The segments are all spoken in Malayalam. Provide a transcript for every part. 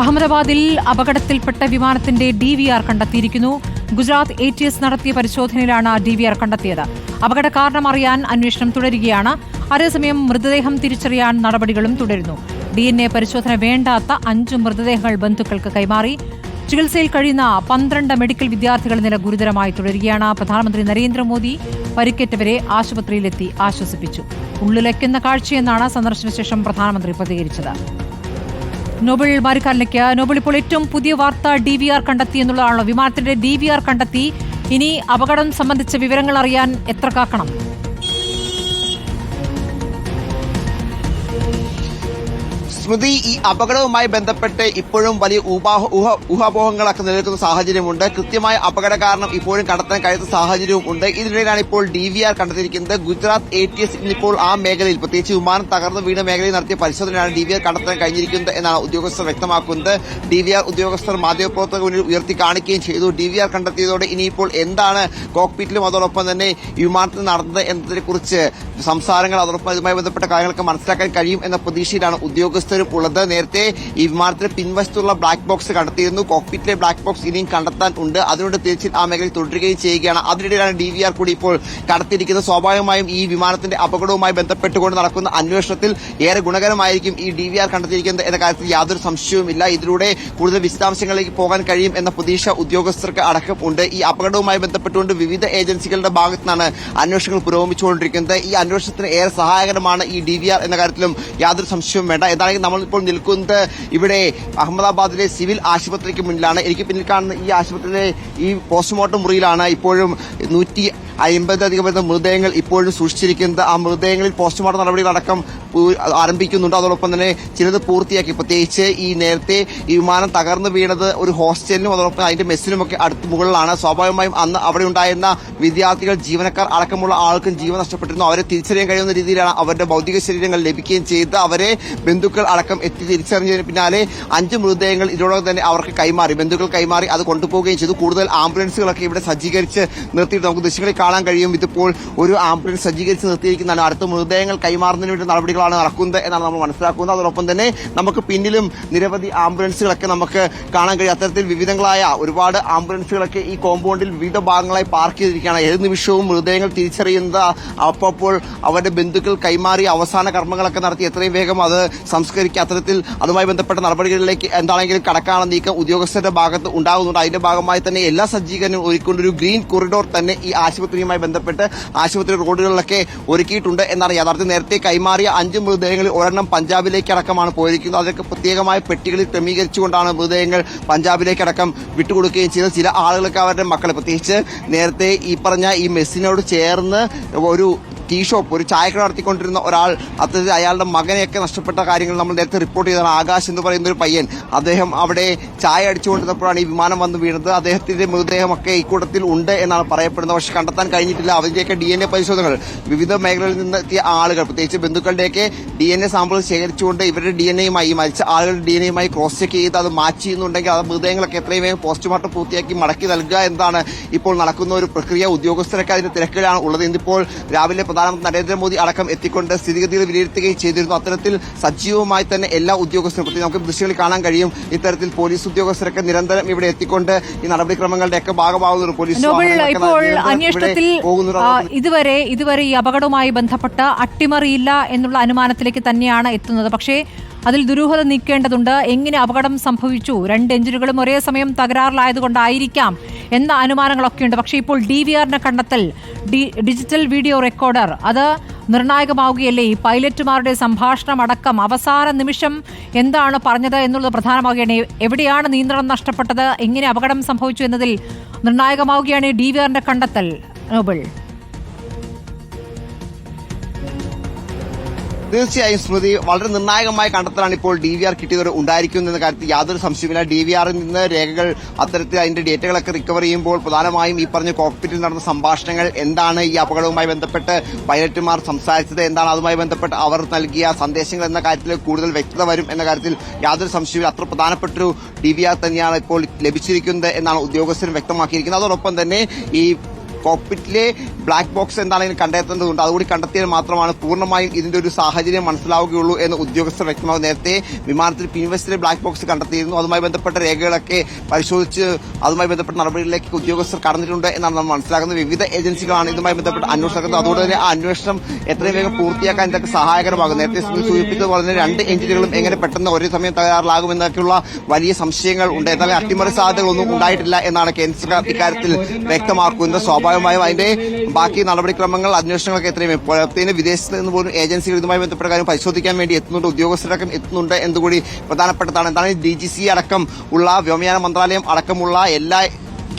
അഹമ്മദാബാദിൽ അപകടത്തിൽപ്പെട്ട വിമാനത്തിന്റെ ഡി വി ആർ കണ്ടെത്തിയിരിക്കുന്നു. ഗുജറാത്ത് എ ടി എസ് നടത്തിയ പരിശോധനയിലാണ് ഡി വി ആർ കണ്ടെത്തിയത്. അപകട കാരണം അറിയാൻ അന്വേഷണം തുടരുകയാണ്. അതേസമയം മൃതദേഹം തിരിച്ചറിയാൻ നടപടികളും തുടരുന്നു. ഡി എൻ എ പരിശോധന വേണ്ടാത്ത അഞ്ച് മൃതദേഹങ്ങൾ ബന്ധുക്കൾക്ക് കൈമാറി. ചികിത്സയിൽ കഴിയുന്ന പന്ത്രണ്ട് മെഡിക്കൽ വിദ്യാർത്ഥികളുടെ നില ഗുരുതരമായി തുടരുകയാണ്. പ്രധാനമന്ത്രി നരേന്ദ്രമോദി പരിക്കേറ്റവരെ ആശുപത്രിയിലെത്തി ആശ്വസിപ്പിച്ചു. ഉള്ളിലയ്ക്കുന്ന കാഴ്ചയെന്നാണ് സന്ദർശന ശേഷം പ്രധാനമന്ത്രി പ്രതികരിച്ചത്. നോബൽ മാരിക്കാരനിലേക്ക്. നോബൽ ഇപ്പോൾ ഏറ്റവും പുതിയ വാർത്ത ഡി വി ആർ കണ്ടെത്തി എന്നുള്ളതാണല്ലോ. വിമാനത്തിന്റെ ഡി വി ആർ കണ്ടെത്തി ഇനി അപകടം സംബന്ധിച്ച വിവരങ്ങൾ അറിയാൻ എത്ര കാക്കണം? സ്മൃതി ഈ അപകടവുമായി ബന്ധപ്പെട്ട് ഇപ്പോഴും വലിയ ഊഹാ- ഊഹ- ഊഹാപോഹങ്ങളൊക്കെ നിലനിൽക്കുന്ന സാഹചര്യമുണ്ട്. കൃത്യമായ അപകട കാരണം ഇപ്പോഴും കണ്ടെത്താൻ കഴിയാത്ത സാഹചര്യവും ഉണ്ട്. ഇതിനിടയിലാണ് ഇപ്പോൾ ഡി വി ആർ കണ്ടെത്തിയിരിക്കുന്നത്. ഗുജറാത്ത് എ ടി എസ് ഇപ്പോൾ ആ മേഖലയിൽ പ്രത്യേകിച്ച് വിമാനം തകർന്ന് വീണ മേഖലയിൽ നടത്തിയ പരിശോധനയാണ് ഡി വി ആർ കണ്ടെത്താൻ കഴിഞ്ഞിരിക്കുന്നത് എന്നാണ് ഉദ്യോഗസ്ഥർ വ്യക്തമാക്കുന്നത്. ഡി വി ആർ ഉദ്യോഗസ്ഥർ മാധ്യമപ്രവർത്തകർ മുന്നിൽ ഉയർത്തി കാണിക്കുകയും ചെയ്തു. ഡി വി ആർ കണ്ടെത്തിയതോടെ ഇനിയിപ്പോൾ എന്താണ് കോക്പിറ്റിലും അതോടൊപ്പം തന്നെ വിമാനത്തിൽ നടന്നത് എന്നതിനെ കുറിച്ച് സംസാരങ്ങൾ അതോടൊപ്പം ബന്ധപ്പെട്ട കാര്യങ്ങളൊക്കെ മനസ്സിലാക്കാൻ കഴിയും എന്ന പ്രതീക്ഷയിലാണ് ഉദ്യോഗസ്ഥരും ഉള്ളത് നേരത്തെ ഈ വിമാനത്തിന് പിൻവശത്തുള്ള ബ്ലാക്ക് ബോക്സ് കണ്ടെത്തിയിരുന്നു. കോക്പിറ്റിലെ ബ്ലാക്ക് ബോക്സ് ഇനിയും കണ്ടെത്താൻ ഉണ്ട്. അതിനോട് തിരിച്ചിൽ ആ മേഖലയിൽ തുടരുകയും ചെയ്യുകയാണ്. അതിനിടെയാണ് ഡി വി ആർ കൂടി ഇപ്പോൾ കടത്തിയിരിക്കുന്നത്. സ്വാഭാവികമായും ഈ വിമാനത്തിന്റെ അപകടവുമായി ബന്ധപ്പെട്ടുകൊണ്ട് നടക്കുന്ന അന്വേഷണത്തിൽ ഏറെ ഗുണകരമായിരിക്കും ഈ ഡി വി ആർ കണ്ടെത്തിയിരിക്കുന്നത് എന്ന കാര്യത്തിൽ യാതൊരു സംശയവുമില്ല. ഇതിലൂടെ കൂടുതൽ വിശദാംശങ്ങളിലേക്ക് പോകാൻ കഴിയും എന്ന പ്രതീക്ഷ ഉദ്യോഗസ്ഥർക്ക് അടക്കം ഉണ്ട്. ഈ അപകടവുമായി ബന്ധപ്പെട്ടുകൊണ്ട് വിവിധ ഏജൻസികളുടെ ഭാഗത്തു നിന്നാണ് അന്വേഷണങ്ങൾ പുരോഗമിച്ചുകൊണ്ടിരിക്കുന്നത്. ഈ അന്വേഷണത്തിന് ഏറെ സഹായകരമാണ് ഈ ഡി വി ആർ എന്ന കാര്യത്തിലും യാതൊരു സംശയവും വേണ്ട. എന്താണെങ്കിൽ നമ്മളിപ്പോൾ നിൽക്കുന്നത് ഇവിടെ അഹമ്മദാബാദിലെ സിവിൽ ആശുപത്രിക്ക് മുന്നിലാണ്. എനിക്ക് പിന്നിൽ കാണുന്ന ഈ ആശുപത്രിയിലെ ഈ പോസ്റ്റ്മോർട്ടം മുറിയിലാണ് ഇപ്പോഴും നൂറ്റി അമ്പതധികം വരുന്ന മൃതദേഹങ്ങൾ ഇപ്പോഴും സൂക്ഷിച്ചിരിക്കുന്നത്. ആ മൃതദേഹങ്ങളിൽ പോസ്റ്റ്മോർട്ടം നടപടികളടക്കം ആരംഭിക്കുന്നുണ്ട്. അതോടൊപ്പം തന്നെ ചിലത് പൂർത്തിയാക്കി. പ്രത്യേകിച്ച് ഈ നേരത്തെ ഈ വിമാനം തകർന്നു വീണത് ഒരു ഹോസ്റ്റലിനും അതോടൊപ്പം അതിന്റെ മെസ്സിനുമൊക്കെ അടുത്ത് മുകളിലാണ്. സ്വാഭാവികമായും അന്ന് അവിടെ ഉണ്ടായിരുന്ന വിദ്യാർത്ഥികൾ ജീവനക്കാർ അടക്കമുള്ള ആൾക്കും ജീവൻ നഷ്ടപ്പെട്ടിരുന്നു. അവരെ തിരിച്ചറിയാൻ കഴിയുന്ന രീതിയിലാണ് അവരുടെ ഭൗതിക ശരീരങ്ങൾ ലഭിക്കുകയും ചെയ്ത് അവരെ ബന്ധുക്കൾ അടക്കം എത്തി തിരിച്ചറിഞ്ഞതിന് പിന്നാലെ അഞ്ച് മൃതദേഹങ്ങൾ ഇതിനോടകം തന്നെ അവർക്ക് കൈമാറി. ബന്ധുക്കൾ കൈമാറി അത് കൊണ്ടുപോവുകയും ചെയ്തു. കൂടുതൽ ആംബുലൻസുകളൊക്കെ ഇവിടെ സജ്ജീകരിച്ച് നിർത്തിയിട്ട് നമുക്ക് ദൃശ്യങ്ങളിൽ കാണാൻ കഴിയും. ഇതിപ്പോൾ ഒരു ആംബുലൻസ് സജ്ജീകരിച്ച് നിർത്തിയിരിക്കുന്നതാണ്. അടുത്ത മൃതദേഹങ്ങൾ കൈമാറുന്നതിന് വേണ്ടി നടപടികളാണ് നടക്കുന്നത് എന്നാണ് നമ്മൾ മനസ്സിലാക്കുന്നത്. അതോടൊപ്പം തന്നെ നമുക്ക് പിന്നിലും നിരവധി ആംബുലൻസുകളൊക്കെ നമുക്ക് കാണാൻ കഴിയും. അത്തരത്തിൽ വിവിധങ്ങളായ ഒരുപാട് ആംബുലൻസുകളൊക്കെ ഈ കോമ്പൗണ്ടിൽ വിവിധ ഭാഗങ്ങളായി പാർക്ക് ചെയ്തിരിക്കുകയാണ്. ഏത് നിമിഷവും മൃതദേഹങ്ങൾ തിരിച്ചറിയുന്നത് അപ്പോൾ അവരുടെ ബന്ധുക്കൾ കൈമാറി അവസാന കർമ്മങ്ങളൊക്കെ നടത്തി എത്രയും വേഗം അത് സംസ്കരിക്കുക. അത്തരത്തിൽ അതുമായി ബന്ധപ്പെട്ട നടപടികളിലേക്ക് എന്താണെങ്കിലും കടക്കാനുള്ള നീക്കം ഉദ്യോഗസ്ഥരുടെ ഭാഗത്ത് ഉണ്ടാകുന്നുണ്ട്. അതിന്റെ ഭാഗമായി തന്നെ എല്ലാ സജ്ജീകരണവും ഒരുക്കൊണ്ടൊരു ഗ്രീൻ കൊറിഡോർ തന്നെ ഈ ആശുപത്രിയുമായി ബന്ധപ്പെട്ട് ആശുപത്രി റോഡുകളിലൊക്കെ ഒരുക്കിയിട്ടുണ്ട് എന്നാണ് യാഥാർത്ഥ്യം. നേരത്തെ കൈമാറിയ അഞ്ച് മൃതദേഹങ്ങളിൽ ഒരെണ്ണം പഞ്ചാബിലേക്ക് അടക്കമാണ് പോയിരിക്കുന്നത്. അതൊക്കെ പ്രത്യേകമായ പെട്ടികളിൽ ക്രമീകരിച്ചുകൊണ്ടാണ് മൃതദേഹങ്ങൾ പഞ്ചാബിലേക്ക് അടക്കം വിട്ടുകൊടുക്കുകയും ചെയ്തത്. ചില ആളുകൾക്ക് അവരുടെ മക്കളെ പ്രത്യേകിച്ച് നേരത്തെ ഈ പറഞ്ഞ ഈ മെസ്സിനോട് ചേർന്ന് ഒരു ടീ ഷോപ്പ് ഒരു ചായക്കട നടത്തിക്കൊണ്ടിരുന്ന ഒരാൾ അത്തരത്തിൽ അയാളുടെ മകനെയൊക്കെ നഷ്ടപ്പെട്ട കാര്യങ്ങൾ നമ്മൾ നേരത്തെ റിപ്പോർട്ട് ചെയ്തതാണ്. ആകാശ് എന്ന് പറയുന്ന ഒരു പയ്യൻ. അദ്ദേഹം അവിടെ ചായ അടിച്ചുകൊണ്ടിരുന്നപ്പോഴാണ് ഈ വിമാനം വന്ന് വീണത്. അദ്ദേഹത്തിന്റെ മൃതദേഹമൊക്കെ ഇക്കൂട്ടത്തിൽ ഉണ്ട് എന്നാണ് പറയപ്പെടുന്നത്. പക്ഷെ കണ്ടെത്താൻ കഴിഞ്ഞിട്ടില്ല. അവരുടെയൊക്കെ ഡി എൻ എ പരിശോധനകൾ. വിവിധ മേഖലകളിൽ നിന്ന് എത്തിയ ആളുകൾ പ്രത്യേകിച്ച് ബന്ധുക്കളുടെയൊക്കെ ഡി എൻ എ സാമ്പിൾ ശേഖരിച്ചുകൊണ്ട് ഇവരുടെ ഡി എൻ എയുമായി മരിച്ച ആളുകളുടെ ഡി എൻ എയുമായി ക്രോസ് ചെക്ക് ചെയ്ത് അത് മാച്ച് ചെയ്യുന്നുണ്ടെങ്കിൽ അത് മൃതദേഹങ്ങളൊക്കെ എത്രയും വേഗം പോസ്റ്റ്മോർട്ടം പൂർത്തിയാക്കി മടക്കി നൽകുക എന്നതാണ് ഇപ്പോൾ നടക്കുന്ന ഒരു പ്രക്രിയ. ഉദ്യോഗസ്ഥരൊക്കെ അതിന്റെ തിരക്കിലാണ് ഉള്ളത്. ഇന്നിപ്പോൾ രാവിലെ പ്രധാനമന്ത്രി നരേന്ദ്രമോദി അടക്കം എത്തിക്കൊണ്ട് സ്ഥിതിഗതികൾ വിലയിരുത്തുകയും ചെയ്തിരുന്നു. അത്തരത്തിൽ സജീവമായി തന്നെ എല്ലാ ഉദ്യോഗസ്ഥരും പ്രത്യേകിച്ച് നമുക്ക് ദൃശ്യങ്ങളിൽ കാണാൻ കഴിയും. ഇത്തരത്തിൽ പോലീസ് ഉദ്യോഗസ്ഥരൊക്കെ നിരന്തരം ഇവിടെ എത്തിക്കൊണ്ട് ഈ നടപടിക്രമങ്ങളുടെ ഒക്കെ ഒരു പോലീസ് ഇപ്പോൾ അന്വേഷണത്തിൽ ഇതുവരെ ഇതുവരെ ഈ അപകടവുമായി ബന്ധപ്പെട്ട് അട്ടിമറിയില്ല എന്നുള്ള അനുമാനത്തിലേക്ക് തന്നെയാണ് എത്തുന്നത്. പക്ഷേ അതിൽ ദുരൂഹത നീക്കേണ്ടതുണ്ട്. എങ്ങനെ അപകടം സംഭവിച്ചു? രണ്ട് എഞ്ചിനുകളും ഒരേ സമയം തകരാറിലായതുകൊണ്ടായിരിക്കാം എന്ന അനുമാനങ്ങളൊക്കെ ഉണ്ട് പക്ഷേ ഇപ്പോൾ ഡി വി ആറിന്റെ കണ്ടെത്തൽ ഡിജിറ്റൽ വീഡിയോ റെക്കോർഡർ അത് നിർണായകമാവുകയല്ലേ? ഈ പൈലറ്റുമാരുടെ സംഭാഷണം അടക്കം അവസാന നിമിഷം എന്താണ് പറഞ്ഞത് എന്നുള്ളത് പ്രധാനമാവുകയാണ് എവിടെയാണ് നിയന്ത്രണം നഷ്ടപ്പെട്ടത്? എങ്ങനെ അപകടം സംഭവിച്ചു എന്നതിൽ നിർണായകമാവുകയാണ് ഡി വി ആറിന്റെ കണ്ടെത്തൽ. നോബിൾ. തീർച്ചയായും സ്മൃതി വളരെ നിർണായകമായ കണ്ടെത്തലാണ് ഇപ്പോൾ ഡി വി ആർ കിട്ടിയതോടെ ഉണ്ടായിരിക്കും എന്ന കാര്യത്തിൽ യാതൊരു സംശയമില്ല ഡി വി ആറിൽ നിന്ന് രേഖകൾ അത്തരത്തിൽ അതിന്റെ ഡേറ്റകളൊക്കെ റിക്കവർ ചെയ്യുമ്പോൾ പ്രധാനമായും ഈ പറഞ്ഞ കോക്പിറ്റിൽ നടന്ന സംഭാഷണങ്ങൾ എന്താണ് ഈ അപകടവുമായി ബന്ധപ്പെട്ട് പൈലറ്റുമാർ സംസാരിച്ചത് എന്താണ് അതുമായി ബന്ധപ്പെട്ട് അവർ നൽകിയ സന്ദേശങ്ങൾ എന്ന കാര്യത്തിൽ കൂടുതൽ വ്യക്തത വരും എന്ന കാര്യത്തിൽ യാതൊരു സംശയമില്ല അത്ര പ്രധാനപ്പെട്ടൊരു ഡി വി ആർ തന്നെയാണ് ഇപ്പോൾ ലഭിച്ചിരിക്കുന്നത് എന്നാണ് ഉദ്യോഗസ്ഥരും വ്യക്തമാക്കിയിരിക്കുന്നത്. അതോടൊപ്പം തന്നെ ഈ കോക്പിറ്റിലെ ബ്ലാക്ക് ബോക്സ് എന്താണെങ്കിലും കണ്ടെത്തേണ്ടതുണ്ട്? അതുകൂടി കണ്ടെത്തിയാൽ മാത്രമാണ് പൂർണമായും ഇതിന്റെ ഒരു സാഹചര്യം മനസ്സിലാവുകയുള്ളൂ എന്ന് ഉദ്യോഗസ്ഥർ വ്യക്തമാകും നേരത്തെ വിമാനത്തിൽ പിൻവശത്തിലെ ബ്ലാക്ക് ബോക്സ് കണ്ടെത്തിയിരുന്നു. അതുമായി ബന്ധപ്പെട്ട രേഖകളൊക്കെ പരിശോധിച്ച് അതുമായി ബന്ധപ്പെട്ട നടപടികളിലേക്ക് ഉദ്യോഗസ്ഥർ കടന്നിട്ടുണ്ട് എന്നാണ് നമ്മൾ മനസ്സിലാക്കുന്നത്. വിവിധ ഏജൻസികളാണ് ഇതുമായി ബന്ധപ്പെട്ട് അന്വേഷണം അതുകൊണ്ട് തന്നെ ആ അന്വേഷണം എത്രയും വേഗം പൂർത്തിയാക്കാൻ ഇതൊക്കെ സഹായകരമാകും. നേരത്തെ സൂചിപ്പിച്ചതുപോലെ തന്നെ രണ്ട് എഞ്ചിനുകളും എങ്ങനെ പെട്ടെന്ന് ഒരേ സമയം തയ്യാറാകുമെന്നൊക്കെയുള്ള വലിയ സംശയങ്ങൾ ഉണ്ട്. എന്നാലും അട്ടിമറി സാധ്യതകളൊന്നും ഉണ്ടായിട്ടില്ല എന്നാണ് കേന്ദ്ര സർക്കാർ ഇക്കാര്യത്തിൽ വ്യക്തമാക്കുന്നത്. സ്വാഭാവികമായും അതിന്റെ ബാക്കി നടപടിക്രമങ്ങൾ അന്വേഷണങ്ങളൊക്കെ എത്രയും എപ്പോഴത്തേന് വിദേശത്ത് നിന്ന് പോലും ഏജൻസികൾ ഇതുമായി ബന്ധപ്പെട്ട കാര്യം പരിശോധിക്കാൻ വേണ്ടി എത്തുന്നുണ്ട് ഉദ്യോഗസ്ഥരടക്കം എത്തുന്നുണ്ട് എന്നുകൂടി പ്രധാനപ്പെട്ടതാണ്. എന്താണ് ഡി ജി സി അടക്കം ഉള്ള വ്യോമയാന മന്ത്രാലയം അടക്കമുള്ള എല്ലാ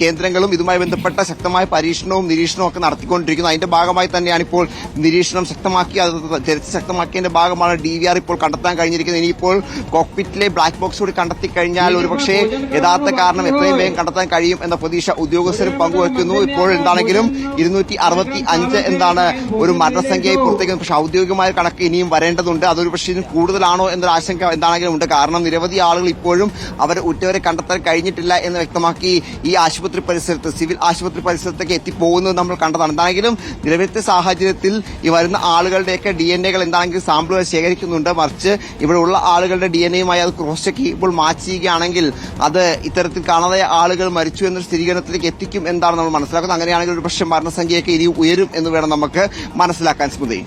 കേന്ദ്രങ്ങളും ഇതുമായി ബന്ധപ്പെട്ട ശക്തമായ പരീക്ഷണവും നിരീക്ഷണവും ഒക്കെ നടത്തിക്കൊണ്ടിരിക്കുന്നു. അതിന്റെ ഭാഗമായി തന്നെയാണ് ഇപ്പോൾ നിരീക്ഷണം ശക്തമാക്കി അത് തിരച്ചിൽ ശക്തമാക്കിയതിന്റെ ഭാഗമാണ് ഡി വി ആർ ഇപ്പോൾ കണ്ടെത്താൻ കഴിഞ്ഞിരിക്കുന്നത്. ഇനിയിപ്പോൾ കോക്പിറ്റിലെ ബ്ലാക്ക് ബോക്സ് കൂടി കണ്ടെത്തി കഴിഞ്ഞാൽ ഒരുപക്ഷെ യഥാർത്ഥ കാരണം എത്രയും വേഗം കണ്ടെത്താൻ കഴിയും എന്ന പ്രതീക്ഷ ഉദ്യോഗസ്ഥരും പങ്കുവയ്ക്കുന്നു. ഇപ്പോൾ എന്താണെങ്കിലും ഇരുന്നൂറ്റി അറുപത്തി അഞ്ച് എന്താണ് ഒരു മരണസംഖ്യയായി പുറത്തേക്ക് പക്ഷേ ഔദ്യോഗികമായ കണക്ക് ഇനിയും വരേണ്ടതുണ്ട്. അതൊരു പക്ഷേ ഇതിന് കൂടുതലാണോ എന്നൊരു ആശങ്ക എന്താണെങ്കിലും ഉണ്ട്. കാരണം നിരവധി ആളുകൾ ഇപ്പോഴും അവർ ഉറ്റവരെ കണ്ടെത്താൻ കഴിഞ്ഞിട്ടില്ല എന്ന് വ്യക്തമാക്കി ഈ ആശുപത്രി പരിസരത്ത് സിവിൽ ആശുപത്രി പരിസരത്തേക്ക് എത്തിപ്പോകുന്നത് നമ്മൾ കണ്ടതാണ്. എന്താണെങ്കിലും നിലവിലത്തെ സാഹചര്യത്തിൽ ഈ വരുന്ന ആളുകളുടെയൊക്കെ ഡി എൻ എകൾ എന്താണെങ്കിലും സാമ്പിളുകൾ ശേഖരിക്കുന്നുണ്ട്. മറിച്ച് ഇവിടെ ഉള്ള ആളുകളുടെ ഡി എൻ എയുമായി അത് ക്രോസ് ചെക്ക് ഇപ്പോൾ മാച്ച് ചെയ്യുകയാണെങ്കിൽ അത് ഇത്തരത്തിൽ കാണാതായ ആളുകൾ മരിച്ചു എന്നൊരു സ്ഥിരീകരണത്തിലേക്ക് എത്തിക്കും എന്താണ് നമ്മൾ മനസ്സിലാക്കുന്നത്. അങ്ങനെയാണെങ്കിൽ ഒരു പക്ഷേ മരണസംഖ്യയൊക്കെ ഇനി ഉയരും എന്ന് വേണം നമുക്ക് മനസ്സിലാക്കാൻ സ്മൃതി.